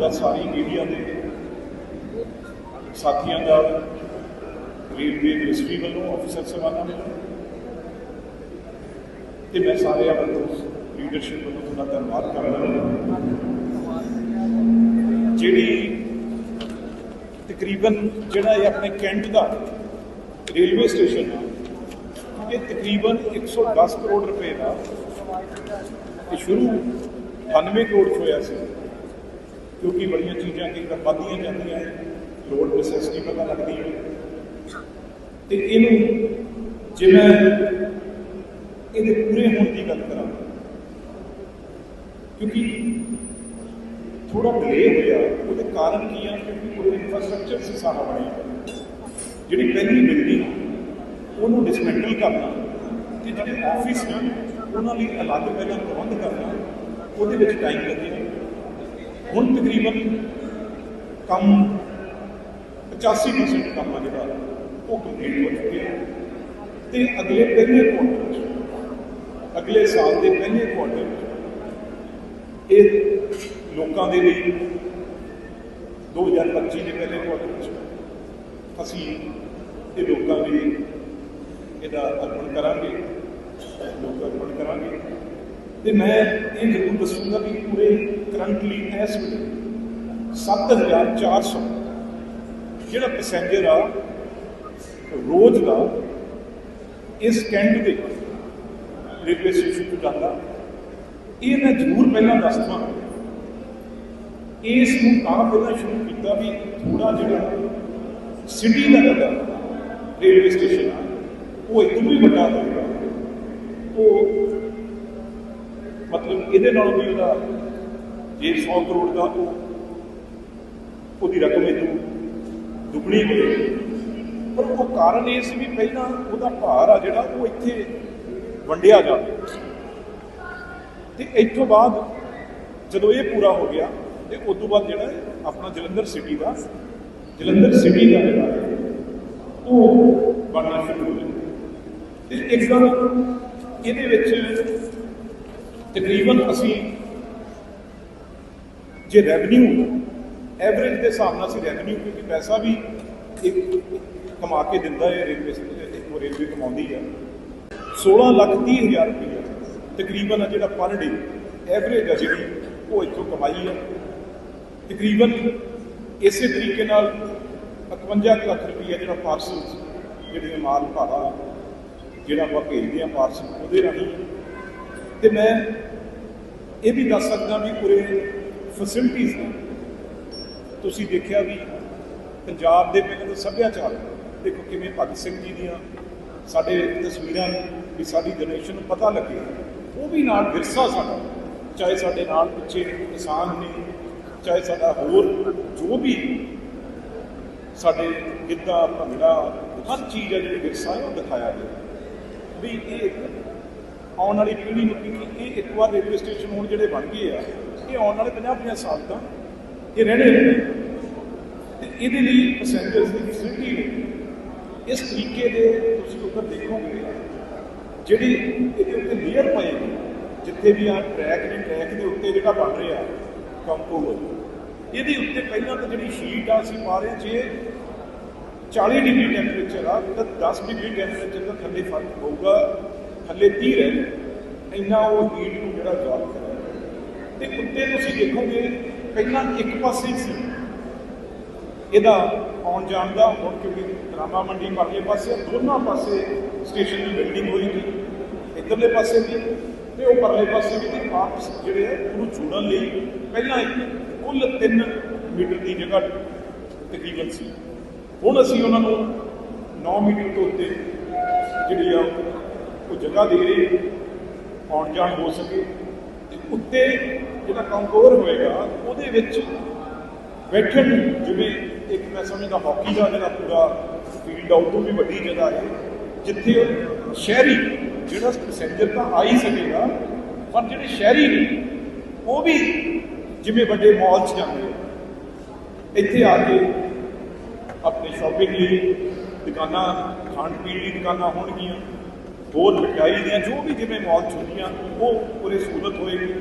ਤੁਹਾਡਾ ਸਾਰੀ ਮੀਡੀਆ ਦੇ ਸਾਥੀਆਂ ਦਾ ਰੇਲਵੇ ਮਿਨਿਸਟਰੀ ਵੱਲੋਂ ਅਫਸਰ ਸਵਾਲਾਂ ਵੱਲੋਂ। ਤੇ ਮੈਂ ਸਾਰਿਆਂ ਵੱਲੋਂ ਲੀਡਰਸ਼ਿਪ ਵੱਲੋਂ ਤੁਹਾਡਾ ਧੰਨਵਾਦ ਕਰਦਾ ਜਿਹੜੀ ਤਕਰੀਬਨ ਜਿਹੜਾ ਇਹ ਆਪਣੇ ਕੈਂਟ ਦਾ ਰੇਲਵੇ ਸਟੇਸ਼ਨ ਆ, ਇਹ ਤਕਰੀਬਨ 110 ਕਰੋੜ ਰੁਪਏ ਦਾ, ਇਹ ਸ਼ੁਰੂ 98 ਕਰੋੜ 'ਚ ਹੋਇਆ ਸੀ। ਕਿਉਂਕਿ ਬੜੀਆਂ ਚੀਜ਼ਾਂ ਕਈ ਵੱਧਦੀਆਂ ਜਾਂਦੀਆਂ ਹੈ ਲੋਡ ਨੈਸੈਸਿਟੀ ਪਤਾ ਲੱਗਦੀ ਹੈ। ਤੇ ਇਹਨੂੰ ਜੇ ਮੈਂ ਇਹਦੇ ਪੂਰੇ ਹੋਣ ਦੀ ਗੱਲ ਕਰਾਂ, ਕਿਉਂਕਿ ਥੋੜਾ ਡਿਲੇ ਹੋਇਆ, ਉਹਦੇ ਕਾਰਨ ਕੀ ਆ? ਕਿਉਂਕਿ ਕੋਈ ਇਨਫਰਾਸਟ੍ਰਕਚਰ ਸੀ ਸਾਰਾ ਬਣਿਆ ਜਿਹੜੀ ਪਹਿਲੀ ਬਿਲਡਿੰਗ ਉਹਨੂੰ ਡਿਸਮੈਂਟਲ ਕਰਨਾ, ਤੇ ਜਿਹੜੇ ਆਫਿਸ ਨੇ, ਉਹਨਾਂ ਲਈ ਅਲੱਗ ਪਹਿਲਾਂ ਪ੍ਰਬੰਧ ਕਰਨਾ, ਉਹਦੇ ਵਿੱਚ ਟਾਈਮ ਲੱਗੇ ਹੁਣ ਤਕਰੀਬਨ ਕੰਮ 85% ਕੰਮ ਆ ਜਿਹੜਾ, ਉਹ ਕੰਪਲੀਟ ਹੋ ਚੁੱਕਿਆ ਤੇ ਅਗਲੇ ਪਹਿਲੇ ਕੁਆਰਟਰ 'ਚ ਅਗਲੇ ਸਾਲ ਦੇ ਪਹਿਲੇ ਕੁਆਰਟਰ 'ਚ ਇਹ ਲੋਕਾਂ ਦੇ ਲਈ 2025 ਦੇ ਪਹਿਲੇ ਕੁਆਰਟਰ ਵਿੱਚ ਅਸੀਂ ਇਹ ਲੋਕਾਂ ਲਈ ਇਹਦਾ ਅਰਪਣ ਕਰਾਂਗੇ, ਲੋਕ ਅਰਪਣ ਕਰਾਂਗੇ। ਤੇ ਮੈਂ ਇਹ ਜ਼ਰੂਰ ਦੱਸੂਗਾ ਵੀ ਪੂਰੇ ਕਰੰਟਲੀ ਇਸ ਵੇਲੇ 7400 ਜਿਹੜਾ ਪੈਸੇਂਜਰ ਆ, ਰੋਜ਼ ਦਾ ਇਸ ਕੈਂਡ ਦੇ ਰੇਲਵੇ ਸਟੇਸ਼ਨ ਤੋਂ ਜਾਂਦਾ। ਇਹ ਮੈਂ ਜ਼ਰੂਰ ਪਹਿਲਾਂ ਦੱਸ ਦਵਾਂ ਇਸ ਨੂੰ ਤਾਂ ਪਹਿਲਾਂ ਸ਼ੁਰੂ ਕੀਤਾ ਵੀ ਥੋੜਾ ਜਿਹੜਾ ਸਿਟੀ ਦਾ ਜਿਹੜਾ ਰੇਲਵੇ ਸਟੇਸ਼ਨ ਆ, ਉਹ ਇੱਕ ਵੀ ਵੱਡਾ ਹੋਵੇਗਾ ਉਹ ਮਤਲਬ ਇਹਦੇ ਨਾਲੋਂ ਵੀ ਉਹਦਾ ਜੇ 100 ਕਰੋੜ ਦਾ ਉਹ ਉਹਦੀ ਰਕਮ ਇਹਨੂੰ ਦੁੱਗਣੀ ਹੋਵੇ ਪਰ ਉਹ ਕਾਰਨ ਇਹ ਸੀ ਵੀ ਪਹਿਲਾਂ ਉਹਦਾ ਭਾਰ ਆ ਜਿਹੜਾ, ਉਹ ਇੱਥੇ ਵੰਡਿਆ ਜਾਵੇ ਤੇ ਇੱਥੋਂ ਬਾਅਦ ਜਦੋਂ ਇਹ ਪੂਰਾ ਹੋ ਗਿਆ, ਤੇ ਉਸ ਤੋਂ ਬਾਅਦ ਜਿਹੜਾ ਆਪਣਾ ਜਲੰਧਰ ਸਿਟੀ ਦਾ, ਜਲੰਧਰ ਸਿਟੀ ਦਾ ਜਿਹੜਾ ਉਹ ਬਣਨਾ ਸ਼ੁਰੂ ਹੋ ਗਿਆ। ਤੇ ਇੱਕ ਗੱਲ ਇਹਦੇ ਵਿੱਚ ਤਕਰੀਬਨ ਅਸੀਂ ਜੇ ਰੈਵਨਿਊ ਐਵਰੇਜ ਦੇ ਹਿਸਾਬ ਨਾਲ ਅਸੀਂ ਰੈਵਨਿਊ ਕਿਉਂਕਿ ਪੈਸਾ ਵੀ ਇੱਕ ਕਮਾ ਕੇ ਦਿੰਦਾ ਹੈ ਰੇਲਵੇ ਇੱਕ ਰੇਲਵੇ ਕਮਾਉਂਦੀ ਹੈ। 16 ਲੱਖ 30 ਹਜ਼ਾਰ ਰੁਪਏ ਤਕਰੀਬਨ ਆ ਜਿਹੜਾ ਪਰ ਡੇ ਐਵਰੇਜ ਆ ਜਿਹੜੀ, ਉਹ ਇੱਥੋਂ ਕਮਾਈ ਹੈ। ਤਕਰੀਬਨ ਇਸੇ ਤਰੀਕੇ ਨਾਲ 51 ਲੱਖ ਰੁਪਏ ਜਿਹੜਾ ਪਾਰਸਲ ਜਿਹੜੇ ਮਾਲ ਭਾੜਾ, ਜਿਹੜਾ ਆਪਾਂ ਭੇਜਦੇ ਆ ਪਾਰਸਲ ਉਹਦੇ ਰਾਹੀਂ ਤੇ ਮੈਂ ਇਹ ਵੀ ਦੱਸ ਸਕਦਾ ਵੀ ਪੂਰੇ ਫੈਸਿਲਿਟੀਆਂ ਨੇ। ਤੁਸੀਂ ਦੇਖਿਆ ਵੀ ਪੰਜਾਬ ਦੇ ਪਹਿਲਾਂ ਤਾਂ ਸੱਭਿਆਚਾਰ, ਦੇਖੋ ਕਿਵੇਂ ਭਗਤ ਸਿੰਘ ਜੀ ਦੀਆਂ ਸਾਡੇ ਤਸਵੀਰਾਂ ਨੇ, ਵੀ ਸਾਡੀ ਜਨਰੇਸ਼ਨ ਨੂੰ ਪਤਾ ਲੱਗੇ। ਉਹ ਵੀ ਨਾਲ ਵਿਰਸਾ ਸਾਡਾ, ਚਾਹੇ ਸਾਡੇ ਨਾਲ ਪਿੱਛੇ ਕਿਸਾਨ ਨੇ, ਚਾਹੇ ਸਾਡਾ ਹੋਰ ਜੋ ਵੀ ਸਾਡੇ ਗਿੱਧਾ, ਭੰਗੜਾ, ਹਰ ਚੀਜ਼ ਹੈ ਜਿਹੜੀ ਵਿਰਸਾ ਹੈ, ਉਹ ਦਿਖਾਇਆ ਗਿਆ। ਵੀ ਇਹ ਆਉਣ ਵਾਲੀ ਪੀੜ੍ਹੀ ਨੂੰ ਕਿਉਂਕਿ ਇਹ ਇੱਕ ਵਾਰ ਰੇਲਵੇ ਸਟੇਸ਼ਨ ਹੁਣ ਜਿਹੜੇ ਬਣ ਗਏ ਆ, ਇਹ ਆਉਣ ਵਾਲੇ 50-50 ਸਾਲ ਤੱਕ ਇਹ ਰਹਿਣੇ ਨੇ। ਤੇ ਇਹਦੇ ਲਈ ਪੈਸੇਂਜਰਸ ਦੀ ਫੈਸਿਲਿਟੀ ਨੇ ਇਸ ਤਰੀਕੇ ਦੇ ਤੁਸੀਂ ਉੱਧਰ ਦੇਖੋਗੇ, ਜਿਹੜੀ ਇਹਦੇ ਉੱਤੇ ਲੇਅਰ ਪਏਗੀ ਜਿੱਥੇ ਵੀ ਆ ਟਰੈਕ ਨੇ ਟਰੈਕ ਦੇ ਉੱਤੇ ਜਿਹੜਾ ਬਣ ਰਿਹਾ ਕੰਪੋਜ਼ ਇਹਦੇ ਉੱਤੇ ਪਹਿਲਾਂ ਤਾਂ ਜਿਹੜੀ ਸ਼ੀਟ ਆ, ਅਸੀਂ ਪਾ ਰਹੇ ਜੇ 40 ਡਿਗਰੀ ਟੈਂਪਰੇਚਰ ਆ, ਤਾਂ 10 ਡਿਗਰੀ ਟੈਂਪਰੇਚਰ ਦਾ ਥੱਲੇ ਫ਼ਰਕ ਹੋਊਗਾ ਥੱਲੇ 30 ਰਹੇ ਇੰਨਾ ਉਹ ਹੀਟ ਨੂੰ ਜਿਹੜਾ ਅਬਜ਼ੌਰਬ ਕਰ ਤੇ ਉੱਤੇ ਤੁਸੀਂ ਦੇਖੋਗੇ, ਪਹਿਲਾਂ ਇੱਕ ਪਾਸੇ ਹੀ ਸੀ। ਇਹਦਾ ਆਉਣ ਜਾਣ ਦਾ ਹੁਣ ਕਿਉਂਕਿ ਰਾਮਾ ਮੰਡੀ ਪਰਲੇ ਪਾਸੇ, ਦੋਨਾਂ ਪਾਸੇ ਸਟੇਸ਼ਨ ਦੀ ਬਿਲਡਿੰਗ ਹੋਈ ਸੀ। ਇੱਧਰਲੇ ਪਾਸੇ ਵੀ ਤੇ ਉਹ ਪਰਲੇ ਪਾਸੇ ਵੀ ਤੇ ਵਾਪਸ ਜਿਹੜੇ ਆ ਉਹਨੂੰ ਜੋੜਨ ਲਈ ਪਹਿਲਾਂ ਇੱਕ ਕੁੱਲ 3 ਮੀਟਰ ਦੀ ਜਗ੍ਹਾ ਤਕਰੀਬਨ ਸੀ। ਹੁਣ ਅਸੀਂ ਉਹਨਾਂ ਨੂੰ 9 ਮੀਟਰ ਤੋਂ ਉੱਤੇ ਜਿਹੜੀ ਆ ਉਹ ਜਗ੍ਹਾ ਦੇ ਰਹੇ, ਆਉਣ ਜਾਣ ਹੋ ਸਕੇ, ਤੇ ਉੱਤੇ ਜਿਹੜਾ ਕੰਕੋਰ ਹੋਏਗਾ, ਉਹਦੇ ਵਿੱਚ ਬੈਠਣ ਜਿਵੇਂ ਇੱਕ ਮੈਂ ਸਮਝਦਾ ਹਾਕੀ ਦਾ ਜਿਹੜਾ ਪੂਰਾ ਫੀਲਡ ਆ, ਉਹ ਤੋਂ ਵੀ ਵੱਡੀ ਜਗ੍ਹਾ ਹੈ, ਜਿੱਥੇ ਸ਼ਹਿਰੀ ਜਿਹੜਾ ਪੈਸੇਂਜਰ ਤਾਂ ਆ ਹੀ ਸਕੇਗਾ, ਪਰ ਜਿਹੜੇ ਸ਼ਹਿਰੀ ਨੇ, ਉਹ ਵੀ ਜਿਵੇਂ ਵੱਡੇ ਮਾਲ 'ਚ ਜਾਂਦੇ ਇੱਥੇ ਆ ਕੇ ਆਪਣੇ ਸ਼ਾਪਿੰਗ ਲਈ ਦੁਕਾਨਾਂ ਖਾਣ ਪੀਣ ਲਈ ਦੁਕਾਨਾਂ ਹੋਣਗੀਆਂ। ਹੋਰ ਮਠਿਆਈ ਦੀਆਂ, ਜੋ ਵੀ ਜਿਵੇਂ ਮਾਲ ਛੁੱਟੀਆਂ ਉਹ ਪੂਰੇ ਸਹੂਲਤ ਹੋਏਗੀ।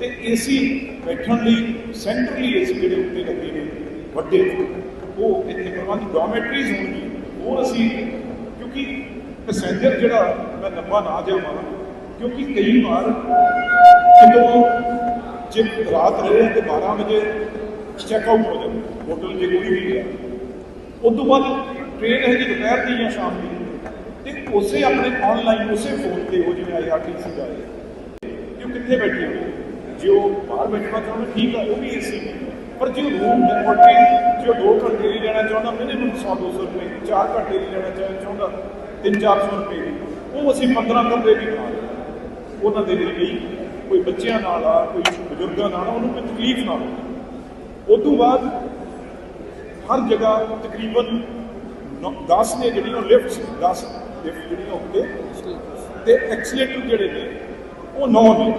ਤੇ ਏਸੀ ਬੈਠਣ ਲਈ ਸੈਂਟਰਲੀ ਏਸੀ ਜਿਹੜੇ ਉੱਤੇ ਲੱਗੇ ਨੇ, ਵੱਡੇ, ਉਹ ਇੱਥੇ ਪ੍ਰਬੰਧ ਡੋਮੈਟਰੀਜ਼ ਹੋਣਗੀਆਂ ਹੋਰ ਅਸੀਂ, ਕਿਉਂਕਿ ਪੈਸੇਂਜਰ ਜਿਹੜਾ, ਮੈਂ ਲੰਬਾ ਨਾ ਜਾਵਾਂ, ਕਿਉਂਕਿ ਕਈ ਵਾਰ ਜਦੋਂ ਜੇ ਰਾਤ ਰਹੇ ਤੇ 12 ਵਜੇ ਚੈੱਕ ਆਊਟ ਹੋ ਜਾਂਦੇ ਹੋਟਲ ਜੇ ਕੋਈ ਵੀ ਹੈ ਉਸ ਤੋਂ ਬਾਅਦ ਟ੍ਰੇਨ ਹੈ ਜੀ ਦੁਪਹਿਰ ਦੀ ਜਾਂ ਸ਼ਾਮ ਦੀ ਉਸੇ ਆਪਣੇ ਆਨਲਾਈਨ ਉਸੇ ਫੋਨ ਤੇ ਉਹ ਜਿਵੇਂ ਆਈਆਰਟੀਸੀ ਦਾ ਹੈ ਕਿ ਉਹ ਕਿੱਥੇ ਬੈਠੇ ਹੋਏ ਜੇ ਉਹ ਬਾਹਰ ਬੈਠਣਾ ਚਾਹੁੰਦਾ ਠੀਕ ਆ ਉਹ ਵੀ ਏਸੀ ਪਰ ਜੇ ਰੂਮ ਦੇ ਜੇ ਉਹ ਦੋ ਘੰਟੇ ਲਈ ਲੈਣਾ ਚਾਹੁੰਦਾ ਮਿਨੀਮਮ 100 200 ਰੁਪਏ 4 ਘੰਟੇ ਲਈ ਲੈਣਾ ਚਾਹ- ਚਾਹੁੰਦਾ 3-400 ਰੁਪਏ ਦੀ। ਉਹ ਅਸੀਂ 15 ਕਮਰੇ ਵੀ ਬਣਾ ਰਹੇ ਹਾਂ। ਉਹਨਾਂ ਦੇ ਲਈ ਕੋਈ ਬੱਚਿਆਂ ਨਾਲ ਆ ਕੋਈ ਬਜ਼ੁਰਗਾਂ ਨਾਲ ਆ, ਉਹਨੂੰ ਕੋਈ ਤਕਲੀਫ ਨਾ ਹੋਵੇ। ਉਸ ਤੋਂ ਬਾਅਦ ਹਰ ਜਗ੍ਹਾ ਤਕਰੀਬਨ 10 ਨੇ ਜਿਹੜੀਆਂ ਲਿਫਟਸ 10 ਲਿਫਟ ਜਿਹੜੀਆਂ ਉੱਤੇ ਤੇ ਐਕਸਲੇਟਰ ਜਿਹੜੇ ਨੇ, ਉਹ ਨੌ ਨੇ।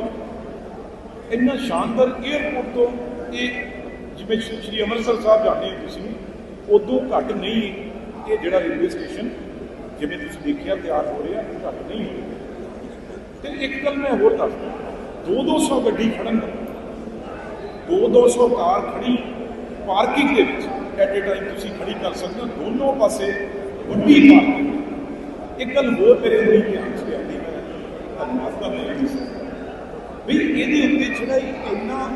ਇੰਨਾ ਸ਼ਾਨਦਾਰ 에어ਪੋਰਟ ਤੋਂ ਇਹ ਜਿਵੇਂ ਸ਼੍ਰੀ ਅੰਮ੍ਰਿਤਸਰ ਸਾਹਿਬ ਜਾਂਦੇ ਹੋ ਤੁਸੀਂ, ਉਦੋਂ ਘੱਟ ਨਹੀਂ ਇਹ ਜਿਹੜਾ ਰੇਲਵੇ ਸਟੇਸ਼ਨ ਜਿਵੇਂ ਤੁਸੀਂ ਦੇਖਿਆ, ਤਿਆਰ ਹੋ ਰਿਹਾ ਘੱਟ ਨਹੀਂ ਹੋ ਤੇ ਇੱਕ ਗੱਲ ਮੈਂ ਹੋਰ ਦੱਸਦਾ 2-200 ਗੱਡੀ ਖੜਨ ਦਾ 2-200 ਕਾਰ ਖੜੀ ਪਾਰਕਿੰਗ ਦੇ ਵਿੱਚ। ਐਟ ਏ ਟਾਈਮ ਤੁਸੀਂ ਖੜੀ ਕਰ ਸਕਦੇ ਹੋ, ਦੋਨੋਂ ਪਾਸੇ ਵੱਡੀ ਪਾਰਕਿੰਗ ਇੱਕ ਗੱਲ ਹੋਰ ਮੇਰੇ ਲਈ ਧਿਆਨ ਚ ਆਉਂਦੀ ਮੈਂ ਧੰਨਵਾਦ ਦਾ ਮੈਂ ਇਹ ਵੀ ਇਹਦੇ ਉੱਤੇ ਜਿਹੜਾ ਇੰਨਾ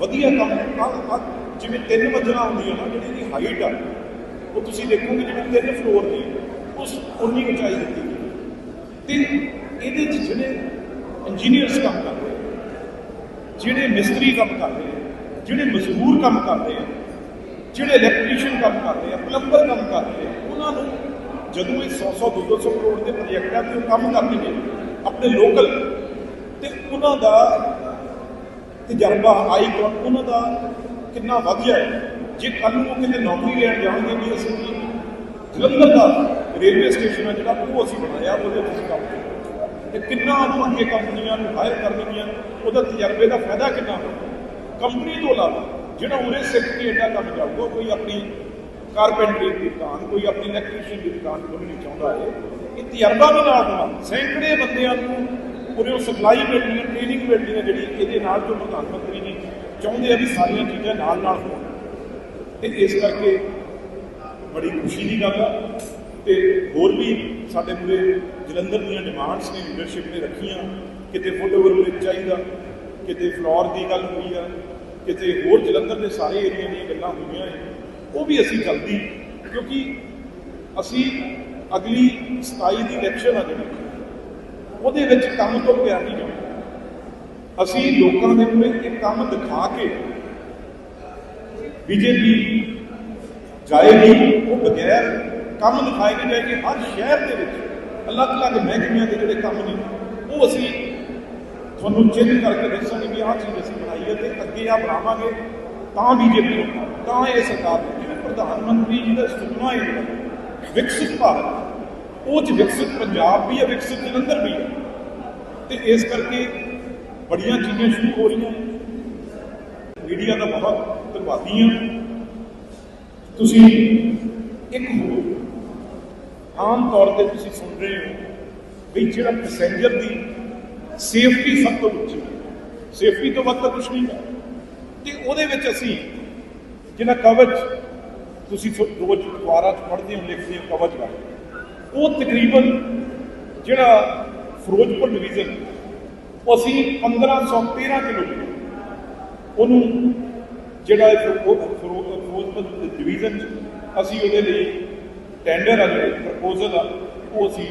ਵਧੀਆ ਕੰਮ ਆ ਜਿਵੇਂ ਤਿੰਨ ਮੰਜ਼ਲਾਂ ਹੁੰਦੀਆਂ ਨਾ, ਜਿਹੜੀ ਇਹਦੀ ਹਾਈਟ ਆ, ਉਹ ਤੁਸੀਂ ਦੇਖੋਗੇ ਜਿਵੇਂ ਤਿੰਨ ਫਲੋਰ ਦੀ ਉਸ ਉਨੀ ਉਚਾਈ ਦਿੱਤੀ ਗਈ ਤੇ ਇਹਦੇ 'ਚ ਜਿਹੜੇ ਇੰਜੀਨੀਅਰਸ ਕੰਮ ਕਰਦੇ ਜਿਹੜੇ ਮਿਸਤਰੀ ਕੰਮ ਕਰਦੇ ਜਿਹੜੇ ਮਜ਼ਦੂਰ ਕੰਮ ਕਰਦੇ ਰਹੇ ਆ, ਜਿਹੜੇ ਇਲੈਕਟ੍ਰੀਸ਼ੀਅਨ ਕੰਮ ਕਰਦੇ ਆ ਪਲੰਬਰ ਕੰਮ ਕਰਦੇ ਆ ਜਦੋਂ ਇਹ 100 100 200 ਕਰੋੜ ਦੇ ਪ੍ਰੋਜੈਕਟਾਂ ਤੇ ਉਹ ਕੰਮ ਕਰਦੇ ਨੇ, ਆਪਣੇ ਲੋਕਲ ਤੇ ਉਹਨਾਂ ਦਾ ਤਜਰਬਾ ਆਈਕਨ ਉਹਨਾਂ ਦਾ ਕਿੰਨਾ ਵਧੀਆ ਹੈ। ਜੇ ਕੱਲ ਨੂੰ ਉਹ ਕਿਤੇ ਨੌਕਰੀ ਲੈਣ ਜਾਣਗੇ ਵੀ ਅਸੀਂ ਜਲੰਧਰ ਦਾ ਰੇਲਵੇ ਸਟੇਸ਼ਨ ਹੈ ਜਿਹੜਾ, ਉਹ ਅਸੀਂ ਬਣਾਇਆ, ਉਹਦੇ ਵਿੱਚ ਕੰਮ ਕੀਤਾ ਤੇ ਕਿੰਨਾ ਉਹਨੂੰ ਅੱਗੇ ਕੰਪਨੀਆਂ ਨੂੰ ਹਾਇਰ ਕਰਨਗੀਆਂ ਉਹਦਾ ਤਜਰਬੇ ਦਾ ਫਾਇਦਾ ਕਿੰਨਾ ਹੋਊਗਾ ਕੰਪਨੀ ਤੋਂ ਇਲਾਵਾ, ਜਿਹੜਾ ਉਰੇ ਸਿੱਖ ਕੇ ਐਡਾ ਕੰਮ ਜਾਊਗਾ ਕੋਈ ਆਪਣੀ ਕਾਰਪੈਂਟਰੀ ਦੀ ਦੁਕਾਨ, ਕੋਈ ਆਪਣੀ ਇਲੈਕਟ੍ਰੀਸ਼ੀਅਨ ਦੀ ਦੁਕਾਨ ਖੋਲ੍ਹਣੀ ਚਾਹੁੰਦਾ ਹੈ ਇਹ ਤਜਰਬਾ ਵੀ ਨਾਲ ਹੋਣਾ ਸੈਂਕੜੇ ਬੰਦਿਆਂ ਨੂੰ ਉਰੇ ਸਪਲਾਈ ਮਿਲਣੀ ਹੈ ਟ੍ਰੇਨਿੰਗ ਮਿਲਣੀ ਹੈ ਜਿਹੜੀ ਇਹਦੇ ਨਾਲ ਜੋ ਪ੍ਰਧਾਨ ਮੰਤਰੀ ਜੀ ਚਾਹੁੰਦੇ ਆ ਵੀ ਸਾਰੀਆਂ ਚੀਜ਼ਾਂ ਨਾਲ ਨਾਲ ਹੋਣ। ਤੇ ਇਸ ਕਰਕੇ ਬੜੀ ਖੁਸ਼ੀ ਦੀ ਗੱਲ ਆ ਤੇ ਹੋਰ ਵੀ ਸਾਡੇ ਪੂਰੇ ਜਲੰਧਰ ਦੀਆਂ ਡਿਮਾਂਡਸ ਨੇ ਲੀਡਰਸ਼ਿਪ ਨੇ ਰੱਖੀਆਂ। ਕਿਤੇ ਫੁੱਟ ਓਵਰ ਚਾਹੀਦਾ, ਕਿਤੇ ਫਲੋਰ ਦੀ ਗੱਲ ਹੋਈ ਆ, ਕਿਤੇ ਹੋਰ ਜਲੰਧਰ ਦੇ ਸਾਰੇ ਏਰੀਆ ਦੀਆਂ ਗੱਲਾਂ ਹੋਈਆਂ ਨੇ। ਉਹ ਵੀ ਅਸੀਂ ਜਲਦੀ ਕਿਉਂਕਿ ਅਸੀਂ ਅਗਲੀ 27 ਦੀ ਇਲੈਕਸ਼ਨ ਆ ਜਿਹੜੀ, ਉਹਦੇ ਵਿੱਚ ਕੰਮ ਤੋਂ ਪਿਆ ਨਹੀਂ ਜਾਣਾ। ਅਸੀਂ ਲੋਕਾਂ ਦੇ ਮੂਹਰੇ ਇਹ ਕੰਮ ਦਿਖਾ ਕੇ ਬੀਜੇਪੀ ਜਾਏਗੀ, ਉਹ ਬਗੈਰ ਕੰਮ ਦਿਖਾਏ ਨਹੀਂ ਜਾਏਗੀ ਹਰ ਸ਼ਹਿਰ ਦੇ ਵਿੱਚ ਅਲੱਗ-ਅਲੱਗ ਮਹਿਕਮਿਆਂ ਦੇ ਜਿਹੜੇ ਕੰਮ ਨੇ, ਉਹ ਅਸੀਂ ਤੁਹਾਨੂੰ ਚਿੰਨ ਕਰਕੇ ਦੱਸਾਂਗੇ ਵੀ ਆਹ ਚੀਜ਼ ਅਸੀਂ ਬਣਾਈ ਹੈ ਤੇ ਅੱਗੇ ਆ ਬਣਾਵਾਂਗੇ, ਤਾਂ ਬੀਜੇਪੀ ਨੂੰ ਤਾਂ ਇਹ ਸਰਕਾਰ ਨੂੰ ਪ੍ਰਧਾਨ ਮੰਤਰੀ ਜੀ ਦਾ ਸੁਪਨਾ ਹੈ, ਵਿਕਸਿਤ ਭਾਰਤ। ਉਹ ਚ ਵਿਕਸਿਤ ਪੰਜਾਬ ਵੀ ਹੈ, ਵਿਕਸਿਤ ਜਲੰਧਰ ਵੀ ਹੈ। ਤੇ ਇਸ ਕਰਕੇ ਬੜੀਆਂ ਚੀਜ਼ਾਂ ਸ਼ੁਰੂ ਹੋ ਰਹੀਆਂ ਮੀਡੀਆ ਦਾ ਬਹੁਤ ਧੰਨਵਾਦੀ ਹਾਂ। ਤੁਸੀਂ ਇੱਕ ਹੋਰ, ਆਮ ਤੌਰ ਤੇ ਤੁਸੀਂ ਸੁਣ ਰਹੇ ਹੋ ਵੀ ਜਿਹੜਾ ਪੈਸੇਂਜਰ ਦੀ ਸੇਫਟੀ ਸਭ ਤੋਂ ਉੱਚੀ ਸੇਫਟੀ ਤੋਂ ਵੱਧ ਤਾਂ ਕੁਝ ਨਹੀਂ ਹੈ। ਤੇ ਉਹਦੇ ਵਿੱਚ ਅਸੀਂ ਜਿਹੜਾ ਕਵਚ ਤੁਸੀਂ ਸੁ- ਰੋਜ਼ ਅਖਬਾਰਾਂ 'ਚ ਪੜ੍ਹਦੇ ਹੋ, ਲਿਖਦੇ ਹੋ ਕਵਚ ਬਾਰੇ ਉਹ ਤਕਰੀਬਨ ਜਿਹੜਾ ਫਿਰੋਜ਼ਪੁਰ ਡਿਵੀਜ਼ਨ ਉਹ ਅਸੀਂ 1513 ਕਿਲੋਮੀਟਰ ਉਹਨੂੰ ਜਿਹੜਾ ਇਹ ਫਿਰੋ- ਫਿਰੋ- ਫਿਰੋਜ਼ਪੁਰ ਡਿਵੀਜ਼ਨ 'ਚ ਅਸੀਂ ਉਹਦੇ ਲਈ ਟੈਂਡਰ ਆ, ਜਿਹੜੇ ਪ੍ਰਪੋਜ਼ਲ ਆ, ਉਹ ਅਸੀਂ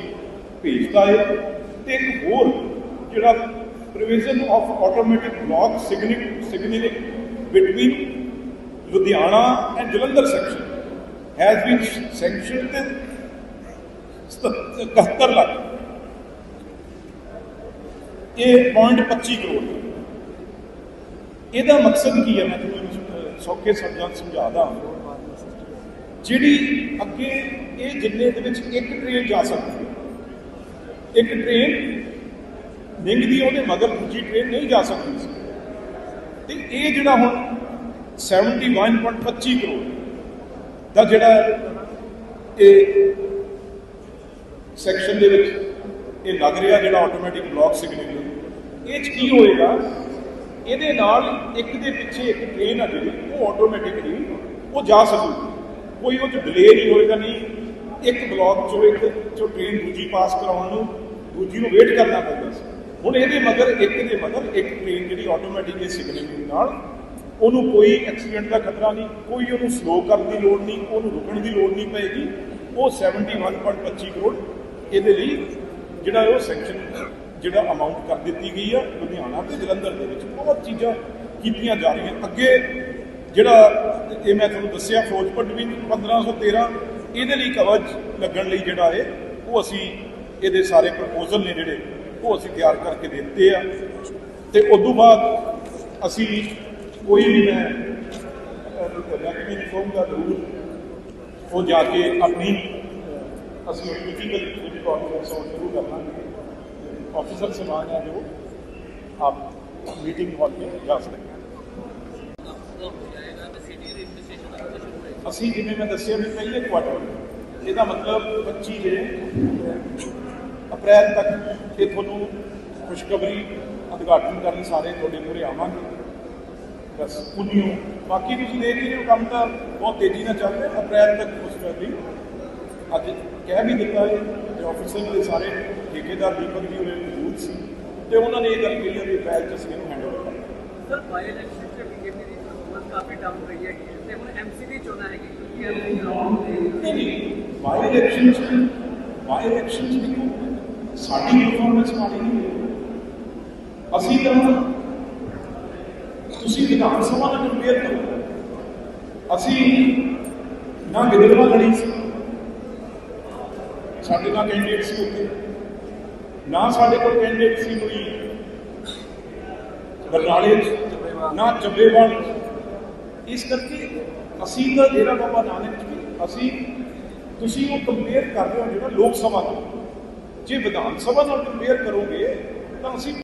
ਭੇਜਤਾ ਹੈ। ਤੇ ਇੱਕ ਹੋਰ ਜਿਹੜਾ provision of automatic block signing signalling between Ludhiana and Jalandhar section has been sanction ਤੇ 71 ਲੱਖ ਇਹ 0.25 ਕਰੋੜ ਇਹਦਾ ਮਕਸਦ ਕੀ ਹੈ ਮੈਂ ਤੁਹਾਨੂੰ ਸੌਖੇ ਸਮਝਾਂ ਸਮਝਾਦਾ ਜਿਹੜੀ ਅੱਗੇ ਇਹ ਜਿੰਨੇ ਦੇ ਵਿੱਚ ਇੱਕ ਟ੍ਰੇਨ ਜਾ ਸਕਦੀ ਹੈ ਇੱਕ ਟ੍ਰੇਨ ਨਿੰਗਦੀ ਉਹਦੇ ਮਗਰ ਦੂਜੀ ਟ੍ਰੇਨ ਨਹੀਂ ਜਾ ਸਕਦੀ ਸੀ ਤੇ ਇਹ ਜਿਹੜਾ ਹੁਣ 71.25 ਕਰੋੜ ਦਾ ਜਿਹੜਾ ਇਹ ਸੈਕਸ਼ਨ ਦੇ ਵਿੱਚ ਇਹ ਲੱਗ ਰਿਹਾ ਜਿਹੜਾ ਆਟੋਮੈਟਿਕ ਬਲੌਕ ਸਿਗਨਲ ਇਹ ਚ ਕੀ ਹੋਏਗਾ? ਇਹਦੇ ਨਾਲ ਇੱਕ ਦੇ ਪਿੱਛੇ ਇੱਕ ਟ੍ਰੇਨ ਆ ਜਿਹੜੀ, ਉਹ ਆਟੋਮੈਟਿਕਲੀ ਉਹ ਜਾ ਸਕੂਗੀ। ਕੋਈ ਉਹ ਚ ਡਿਲੇ ਨਹੀਂ ਹੋਏਗਾ, ਨਹੀਂ। ਇੱਕ ਬਲਾਕ ਚੋਂ ਇੱਕ ਚੋਂ ਟ੍ਰੇਨ ਦੂਜੀ ਪਾਸ ਕਰਾਉਣ ਨੂੰ, ਦੂਜੀ ਨੂੰ ਵੇਟ ਕਰਨਾ ਪੈਂਦਾ ਸੀ। ਹੁਣ ਇਹਦੇ ਮਗਰ, ਇੱਕ ਦੇ ਮਗਰ ਇੱਕ ਟ੍ਰੇਨ ਜਿਹੜੀ ਆਟੋਮੈਟਿਕਲੀ ਸਿਗਨਲ ਨਾਲ ਉਹਨੂੰ ਕੋਈ ਐਕਸੀਡੈਂਟ ਦਾ ਖਤਰਾ ਨਹੀਂ, ਕੋਈ ਉਹਨੂੰ ਸਲੋ ਕਰਨ ਦੀ ਲੋੜ ਨਹੀਂ, ਉਹਨੂੰ ਰੁਕਣ ਦੀ ਲੋੜ ਨਹੀਂ ਪਏਗੀ। ਉਹ 71.25 ਕਰੋੜ ਇਹਦੇ ਲਈ ਜਿਹੜਾ ਉਹ ਸੈਕਸ਼ਨ ਜਿਹੜਾ ਅਮਾਉਂਟ ਕਰ ਦਿੱਤੀ ਗਈ ਆ, ਲੁਧਿਆਣਾ ਤੇ ਜਲੰਧਰ ਦੇ ਵਿੱਚ ਬਹੁਤ ਚੀਜ਼ਾਂ ਕੀਤੀਆਂ ਜਾ ਰਹੀਆਂ। ਅੱਗੇ ਜਿਹੜਾ ਇਹ ਮੈਂ ਤੁਹਾਨੂੰ ਦੱਸਿਆ ਫਿਰੋਜ਼ਪੁਰ ਡਿਵੀਜ਼ਨ 1513 ਇਹਦੇ ਲਈ ਕਵਚ ਲੱਗਣ ਲਈ ਜਿਹੜਾ ਹੈ ਉਹ ਅਸੀਂ ਇਹਦੇ ਸਾਰੇ ਪ੍ਰਪੋਜ਼ਲ ਨੇ ਜਿਹੜੇ, ਉਹ ਅਸੀਂ ਤਿਆਰ ਕਰਕੇ ਦੇ ਦਿੱਤੇ ਆ। ਤੇ ਉਸ ਤੋਂ ਬਾਅਦ ਅਸੀਂ ਕੋਈ ਵੀ ਮੈਂ ਰੈਕਮੈਂਡ ਕਹੂੰਗਾ ਜ਼ਰੂਰ ਉਹ ਜਾ ਕੇ ਆਪਣੀ ਅਹ, ਅਸੀਂ ਫਿਜ਼ੀਕਲ ਜਿਹੜੀ ਕਾਨਫਰੰਸ ਉਹ ਸ਼ੁਰੂ ਕਰਨਾ ऑफिसर से मान है जो आप मीटिंग हॉल में जा सकते हैं ਅਸੀਂ ਜਿਵੇਂ ਮੈਂ ਦੱਸਿਆ ਵੀ ਪਹਿਲੇ ਕੁਆਟਰ ਇਹਦਾ ਮਤਲਬ 25 ਦੇ ਅਪ੍ਰੈਲ ਤੱਕ ਇਹ ਤੁਹਾਨੂੰ ਖੁਸ਼ਖਬਰੀ ਉਦਘਾਟਨ ਕਰਨ ਸਾਰੇ ਤੁਹਾਡੇ ਮੂਹਰੇ ਆਵਾਂਗੇ ਬਸ ਉਨੀਓ ਬਾਕੀ ਤੁਸੀਂ ਦੇਖ ਰਹੇ ਹੋ ਕੰਮ ਤਾਂ ਬਹੁਤ ਤੇਜ਼ੀ ਨਾਲ ਚੱਲ ਰਿਹਾ ਅਪ੍ਰੈਲ ਤੱਕ ਖੁਸ਼ਖਬਰੀ ਅੱਜ ਕਹਿ ਵੀ ਦਿੱਤਾ ਹੈ ਤੇ ਆਫਿਸਰ ਦੇ ਸਾਰੇ ਠੇਕੇਦਾਰ ਦੀਪਕ ਜੀ ਉਹਨੇ ਮੌਜੂਦ ਸੀ ਤੇ ਉਹਨਾਂ ਨੇ ਇਹ ਗੱਲ ਕਹੀ ਹੈ ਵੀ ਅਪ੍ਰੈਲ ਚ ਅਸੀਂ ਇਹਨੂੰ ਹੈਂਡਓਵਰ ਕਰਾਂਗੇ ਸਰ ਬਾਈ ਇਲੈਕਸ਼ਨ ਚ ਬੀਜੇਪੀ ਦੀ ਪਰਫਾਰਮੈਂਸ ਕਾਫੀ ਡਾਊਨ ਰਹੀ ਹੈ ਤੇ ਹੁਣ ਐਮਸੀਡੀ ਚੋਣਾਂ ਹੈਗੀ ਕਿਉਂਕਿ ਐਮਸੀ ਨਹੀਂ ਨਹੀਂ ਬਾਈ ਇਲੈਕਸ਼ਨ ਚ ਬਾਈ ਇਲੈਕਸ਼ਨ ਚ ਦੇਖੋ ਸਾਡੀ ਪਰਫਾਰਮੈਂਸ ਮਾੜੀ ਨਹੀਂ ਅਸੀਂ ਤਾਂ ਵਿਧਾਨ ਸਭਾ ਨਾਲ ਕੰਪੇਅਰ ਕਰੋ ਅਸੀਂ ਨਾ ਗਿੱਦੜਵਾ ਲੜੀ ਸੀ। ਸਾਡੇ ਨਾਲ ਕੈਂਡੀਡੇਟ ਸੀ ਉੱਥੇ। ਨਾ ਸਾਡੇ ਕੋਲ ਕੈਂਡੀਡੇਟ ਸੀ ਕੋਈ ਬਰਨਾਲੇ ਨਾ ਚੱਬੇਵਾਲ ਇਸ ਕਰਕੇ ਅਸੀਂ ਤਾਂ ਡੇਰਾ ਬਾਬਾ ਨਾਨਕ ਜੀ, ਅਸੀਂ, ਤੁਸੀਂ ਉਹ ਕੰਪੇਅਰ ਕਰ ਰਹੇ ਹੋ ਜਿਹੜਾ ਲੋਕ ਸਭਾ ਨਾਲ ਜੇ ਵਿਧਾਨ ਸਭਾ ਨਾਲ ਕੰਪੇਅਰ ਕਰੋਗੇ, ਤਾਂ ਅਸੀਂ